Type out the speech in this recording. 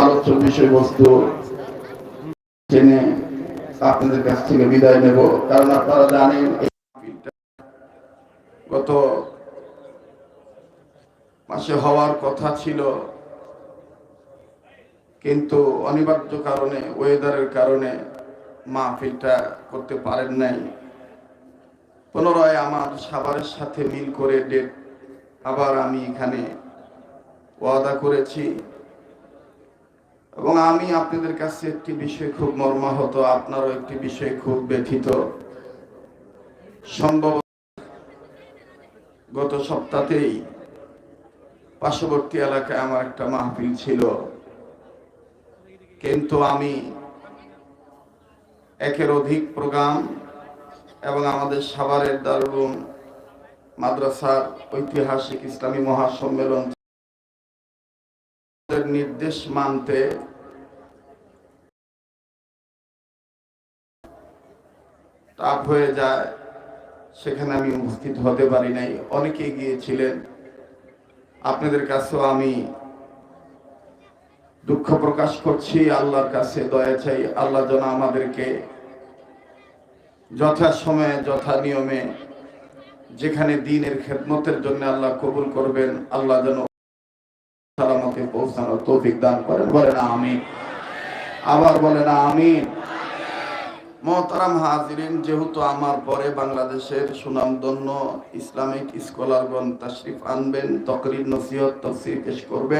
আলোচ্য বিষয়বস্তু জেনে আপনাদের কাছ থেকে বিদায় নেব। কারণ আপনারা জানেন গত মাসে হওয়ার কথা ছিল। কিন্তু অনিবার্য কারণে, ওয়েদারের কারণে মাহফিলটা করতে পারেন নাই। পুনরায় আমার সাভারের সাথে মিল করে ডেট আবার আমি এখানে ওয়াদা করেছি। এবং আমি আপনাদের কাছে একটি বিষয় খুব মর্মাহত, আপনারও একটি বিষয় খুব ব্যথিত। সম্ভব গত সপ্তাহেই পার্শ্ববর্তী এলাকায় আমার একটা মাহফিল ছিল। কিন্তু আমি একের অধিক প্রোগ্রাম এবং আমাদের সাভারের দারুল মাদ্রাসার ঐতিহাসিক ইসলামী মহাসম্মেলন নির্দেশ মানতে টাফ হয়ে যায়, সেখানে আমি উপস্থিত হতে পারি নাই। অনেকে গিয়েছিলেন। আপনাদের কাছেও আমি দুঃখ প্রকাশ করছি। আল্লাহর কাছে দয়া চাই। আল্লাহ যেন আমাদেরকে যথা সময়ে যথা নিয়মে যেখানে দিনের খেদমতের জন্য আল্লাহ কবুল করবেন, আল্লাহ যেন সালামতে পৌঁছানোর তৌফিক দান করেন। বলেন আমি আবার বলেন আমি মহতারাম হাজিরিন, যেহেতু আমার পরে বাংলাদেশের সুনামধন্য ইসলামিক স্কলারগণ তাশরিফ আনবেন, তকরির নসিহত, তফসির পেশ করবেন।